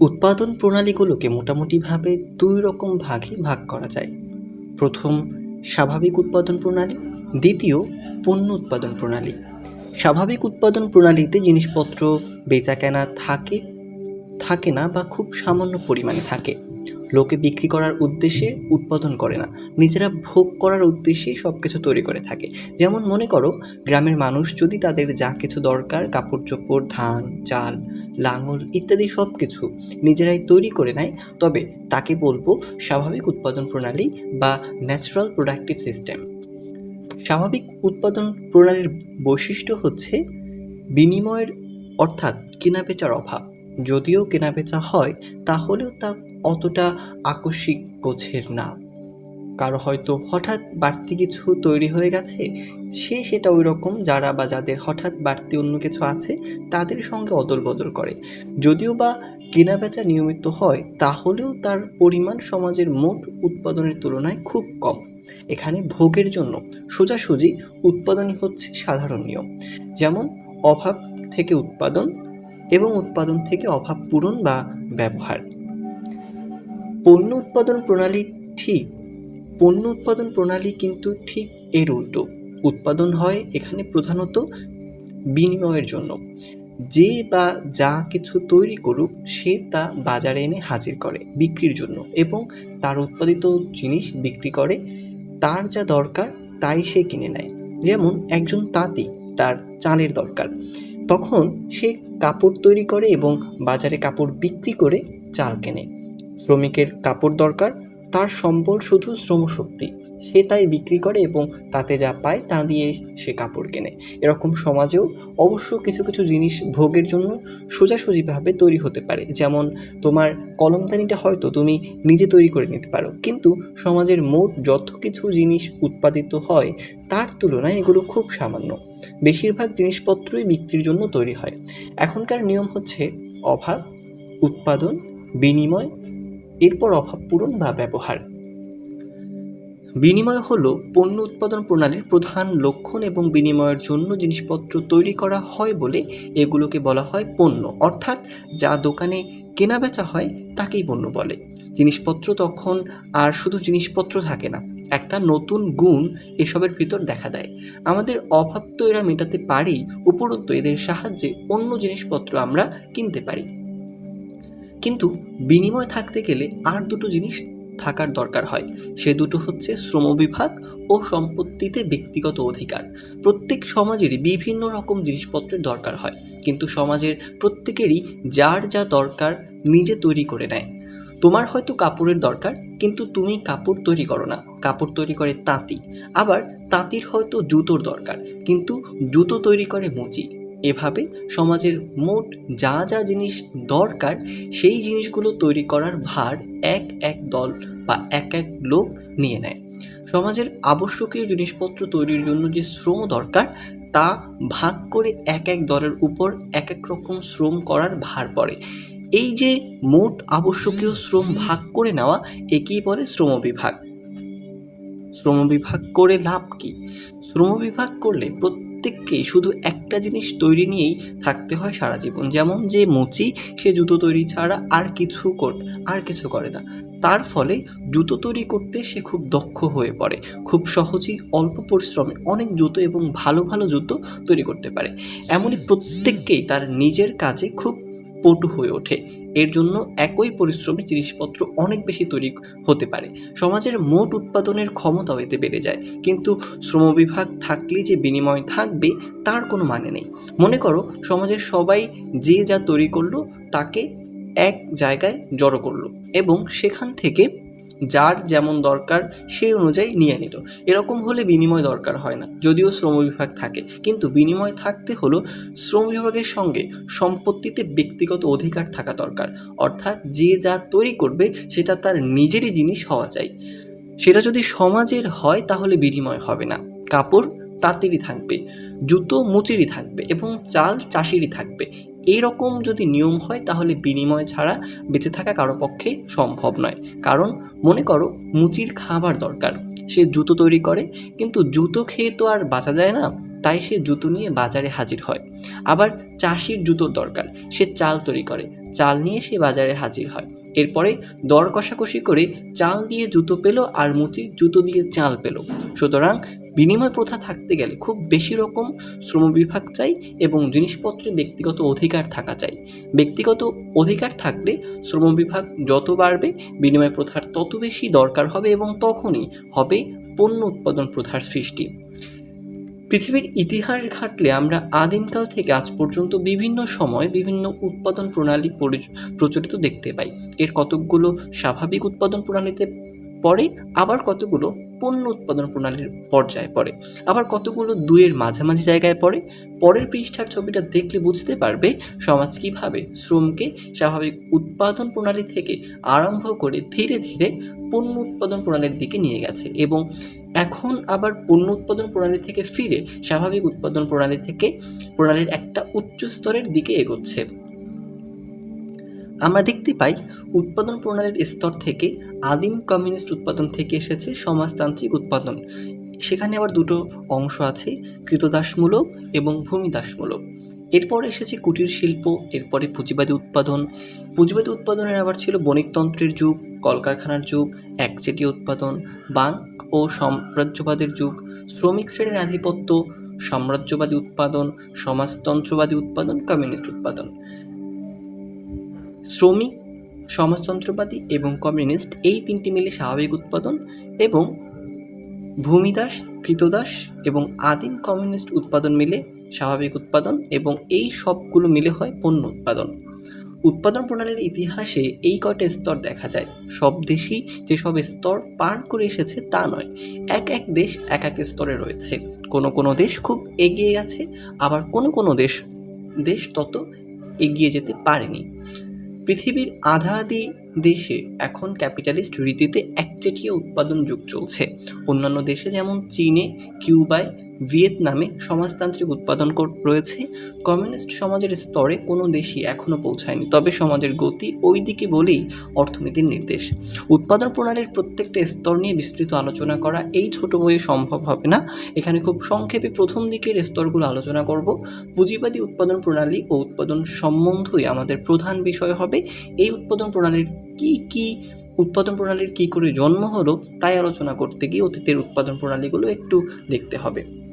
উৎপাদন প্রণালীগুলোকে মোটামুটিভাবে দুই রকম ভাগে ভাগ করা যায়। প্রথম, স্বাভাবিক উৎপাদন প্রণালী। দ্বিতীয়, পণ্য উৎপাদন প্রণালী। স্বাভাবিক উৎপাদন প্রণালীতে জিনিসপত্র বেচাকেনা থাকে থাকে না বা খুব সামান্য পরিমাণে থাকে। লোকে বিক্রি করার উদ্দেশ্যে উৎপাদন করে না। নিজেরা ভোগ করার উদ্দেশ্যেই সব কিছু তৈরি করে থাকে। যেমন মনে করো, গ্রামের মানুষ যদি তাদের যা কিছু দরকার কাপড় চোপড় ধান, চাল, লাঙল ইত্যাদি সব কিছু নিজেরাই তৈরি করে নেয়, তবে তাকে বলব স্বাভাবিক উৎপাদন প্রণালী বা ন্যাচারাল প্রোডাক্টিভ সিস্টেম স্বাভাবিক উৎপাদন প্রণালীর বৈশিষ্ট্য হচ্ছে বিনিময়ের অর্থাৎ কেনাবেচার অভাব। যদিও কেনাবেচা হয়, তাহলেও তা অতটা আকস্মিক গোছের না। কারও হয়তো হঠাৎ বাড়তি কিছু তৈরি হয়ে গেছে, সে সেটা ওই রকম যারা বা যাদের হঠাৎ বাড়তি অন্য কিছু আছে, তাদের সঙ্গে অদল বদল করে। যদিও বা কেনাবেচা নিয়মিত হয়, তাহলেও তার পরিমাণ সমাজের মোট উৎপাদনের তুলনায় খুব কম। এখানে ভোগের জন্য সোজাসুজি উৎপাদনই হচ্ছে সাধারণ নিয়ম। যেমন অভাব থেকে উৎপাদন এবং উৎপাদন থেকে অভাব পূরণ বা ব্যবহার। পণ্য উৎপাদন প্রণালী ঠিক, পণ্য উৎপাদন প্রণালী কিন্তু ঠিক এর উল্টো। উৎপাদন হয় এখানে প্রধানত বিনিময়ের জন্য। যে বা যা কিছু তৈরি করুক, সে তা বাজারে এনে হাজির করে বিক্রির জন্য এবং তার উৎপাদিত জিনিস বিক্রি করে, তার যা দরকার তাই সে কিনে নেয়। যেমন একজন তাঁতি, তার চালের দরকার। তখন সে কাপড় তৈরি করে এবং বাজারে কাপড় বিক্রি করে চাল কেনে। শ্রমিকের কাপড় দরকার, তার সম্বল শুধু শ্রমশক্তি। সে তাই বিক্রি করে এবং তাতে যা পায় তা দিয়ে সে কাপড় কেনে। এরকম সমাজেও অবশ্য কিছু কিছু জিনিস ভোগের জন্য সোজাসুজিভাবে তৈরি হতে পারে। যেমন তোমার কলমদানিটা হয়তো তুমি নিজে তৈরি করে নিতে পারো, কিন্তু সমাজের মোট যত কিছু জিনিস উৎপাদিত হয়, তার তুলনায় এগুলো খুব সামান্য। বেশিরভাগ জিনিসপত্রই বিক্রির জন্য তৈরি হয়। এখনকার নিয়ম হচ্ছে অভাব, উৎপাদন, বিনিময় এরপর অভাব পূরণ বা ব্যবহার। বিনিময় হল পণ্য উৎপাদন প্রণালীর প্রধান লক্ষণ এবং বিনিময়ের জন্য জিনিসপত্র তৈরি করা হয় বলে এগুলোকে বলা হয় পণ্য। অর্থাৎ যা দোকানে কেনাবেচা হয় তাকেই পণ্য বলে। জিনিসপত্র তখন আর শুধু জিনিসপত্র থাকে না, একটা নতুন গুণ এসবের ভিতর দেখা দেয়। আমাদের অভাব তো এরা মেটাতে পারি উপরন্তু এদের সাহায্যে অন্য জিনিসপত্র আমরা কিনতে পারি। কিন্তু বিনিময় থাকতে গেলে আর দুটো জিনিস থাকার দরকার হয়। সে দুটো হচ্ছে শ্রমবিভাগ ও সম্পত্তিতে ব্যক্তিগত অধিকার। প্রত্যেক সমাজেরই বিভিন্ন রকম জিনিসপত্রের দরকার হয়, কিন্তু সমাজের প্রত্যেকেরই যার যা দরকার নিজে তৈরি করে নেয়। তোমার হয়তো কাপড়ের দরকার, কিন্তু তুমি কাপড় তৈরি করো না। কাপড় তৈরি করে তাঁতি। আবার তাঁতির হয়তো জুতোর দরকার, কিন্তু জুতো তৈরি করে মুচি এভাবে সমাজের মোট যা যা জিনিস দরকার, সেই জিনিসগুলো তৈরি করার ভার এক এক দল বা এক এক লোক নিয়ে নেয়। সমাজের আবশ্যকীয় জিনিসপত্র তৈরির জন্য যে শ্রম দরকার, তা ভাগ করে এক এক দলের উপর এক এক রকম শ্রম করার ভার পড়ে। এই যে মোট আবশ্যকীয় শ্রম ভাগ করে নেওয়া, একেই বলে শ্রম বিভাগ। করে লাভ কি? শ্রম বিভাগ করলে প্রত্যেককেই শুধু একটা জিনিস তৈরি নিয়েই থাকতে হয় সারা জীবন। যেমন যে মুচি, সে জুতো তৈরি ছাড়া আর কিছু আর কিছু করে না। তার ফলে জুতো তৈরি করতে সে খুব দক্ষ হয়ে পড়ে। খুব সহজেই অল্প পরিশ্রমে অনেক জুতো এবং ভালো ভালো জুতো তৈরি করতে পারে। এমনই প্রত্যেককেই তার নিজের কাজে খুব পটু হয়ে ওঠে। এর জন্য একই পরিশ্রমে জিনিসপত্র অনেক বেশি তৈরি হতে পারে। সমাজের মোট উৎপাদনের ক্ষমতাও এতে বেড়ে যায়। কিন্তু শ্রম বিভাগ থাকলে যে বিনিময় থাকবে, তার কোনো মানে নেই। মনে করো, সমাজের সবাই যে যা তৈরি করল, তাকে এক জায়গায় জড়ো করল এবং সেখান থেকে যার যেমন দরকার সেই অনুযায়ী নিয়ে নিল। এরকম হলে বিনিময় দরকার হয় না, যদিও শ্রম বিভাগ থাকে। কিন্তু বিনিময় থাকতে হলো শ্রম বিভাগের সঙ্গে সম্পত্তিতে ব্যক্তিগত অধিকার থাকা দরকার। অর্থাৎ যে যা তৈরি করবে, সেটা তার নিজেরই জিনিস হওয়া চাই। সেটা যদি সমাজের হয়, তাহলে বিনিময় হবে না। কাপড় তাঁতেরই থাকবে, জুতো মুচেরই থাকবে এবং চাল চাষিরই থাকবে। এইরকম যদি নিয়ম হয়, তাহলে বিনিময় ছাড়া বেঁচে থাকা কারও পক্ষে সম্ভব নয়। কারণ মনে করো, মুচির খাবার দরকার। সে জুতো তৈরি করে, কিন্তু জুতো খেয়ে তো আর বাঁচা যায় না, তাই সে জুতো নিয়ে বাজারে হাজির হয়। আবার চাষির জুতোর দরকার, সে চাল তৈরি করে, চাল নিয়ে সে বাজারে হাজির হয়। এরপরে দর কষাকষি করে চাল দিয়ে জুতো পেল আর মুচি জুতো দিয়ে চাল পেল। সুতরাং বিনিময় প্রথা থাকতে গেলে খুব বেশি রকম শ্রম বিভাগ চাই এবং জিনিসপত্রে ব্যক্তিগত অধিকার থাকা চাই। ব্যক্তিগত অধিকার থাকলে শ্রমবিভাগ যত বাড়বে, বিনিময় প্রথার তত বেশি দরকার হবে এবং তখনই হবে পণ্য উৎপাদন প্রথার সৃষ্টি। পৃথিবীর ইতিহাস ঘাটলে আমরা আদিমকাল থেকে আজ পর্যন্ত বিভিন্ন সময় বিভিন্ন উৎপাদন প্রণালী প্রচলিত দেখতে পাই। এর কতকগুলো স্বাভাবিক উৎপাদন প্রণালীতে পড়ে, আবার কতগুলো পণ্য উৎপাদন প্রণালীর পর্যায়ে পড়ে। আবার কতগুলো দুয়ের মাঝামাঝি জায়গায় পড়ে, পরের পৃষ্ঠার ছবিটা দেখলে বুঝতে পারবে সমাজ কীভাবে শ্রমকে স্বাভাবিক উৎপাদন প্রণালী থেকে আরম্ভ করে ধীরে ধীরে পণ্য উৎপাদন প্রণালীর দিকে নিয়ে গেছে এবং এখন আবার পণ্য উৎপাদন প্রণালী থেকে ফিরে স্বাভাবিক উৎপাদন প্রণালী থেকে প্রণালীর একটা উচ্চ স্তরের দিকে এগোচ্ছে। আমরা দেখতে পাই উৎপাদন প্রণালীর স্তর থেকে আদিম কমিউনিস্ট উৎপাদন থেকে এসেছে সমাজতান্ত্রিক উৎপাদন। সেখানে আবার দুটো অংশ আছে কৃতদাসমূলক এবং ভূমিদাসমূলক। এরপর এসেছে কুটির শিল্প, এরপরে পুঁজিবাদী উৎপাদন। পুঁজিবাদী উৎপাদনের আবার ছিল বণিকতন্ত্রের যুগ, কলকারখানার যুগ, একচেটিয়া উৎপাদন, বাঙ্ক ও সাম্রাজ্যবাদের যুগ, শ্রমিক শ্রেণির আধিপত্য, সাম্রাজ্যবাদী উৎপাদন, সমাজতন্ত্রবাদী উৎপাদন, কমিউনিস্ট উৎপাদন। শ্রমিক, সমাজতন্ত্রবাদী এবং কমিউনিস্ট এই তিনটি মিলে স্বাভাবিক উৎপাদন এবং ভূমিদাস কৃতদাস এবং আদিম কমিউনিস্ট উৎপাদন মিলে স্বাভাবিক উৎপাদন এবং এই সবগুলো মিলে হয় পণ্য উৎপাদন। উৎপাদন প্রণালীর ইতিহাসে এই কয়টা স্তর দেখা যায়। সব দেশই যেসব স্তর পার করে এসেছে তা নয়, এক এক দেশ এক এক স্তরে রয়েছে। কোনো কোনো দেশ খুব এগিয়ে গেছে, আবার কোনো কোনো দেশ দেশ তত এগিয়ে যেতে পারেনি। পৃথিবীর আধা আধি দেশে এখন ক্যাপিটালিস্ট রীতিতে একচেটিয়া উৎপাদন যুগ চলছে। অন্যান্য দেশে যেমন চীনে, কিউবায় ভিয়েতনামে সমাজতান্ত্রিক উৎপাদন রয়েছে। কমিউনিস্ট সমাজের স্তরে কোনো দেশই এখনও পৌঁছায়নি, তবে সমাজের গতি ওই দিকে বলেই অর্থনীতির নির্দেশ। উৎপাদন প্রণালীর প্রত্যেকটা স্তর নিয়ে বিস্তৃত আলোচনা করা এই ছোট বইয়ে সম্ভব হবে না। এখানে খুব সংক্ষেপে প্রথম দিকের স্তরগুলো আলোচনা করব। পুঁজিবাদী উৎপাদন প্রণালী ও উৎপাদন সম্বন্ধই আমাদের প্রধান বিষয় হবে। এই উৎপাদন প্রণালীর কি কি, উৎপাদন প্রণালীর কী করে জন্ম হলো তাই আলোচনা করতে গিয়ে অতীতের উৎপাদন প্রণালীগুলো একটু দেখতে হবে।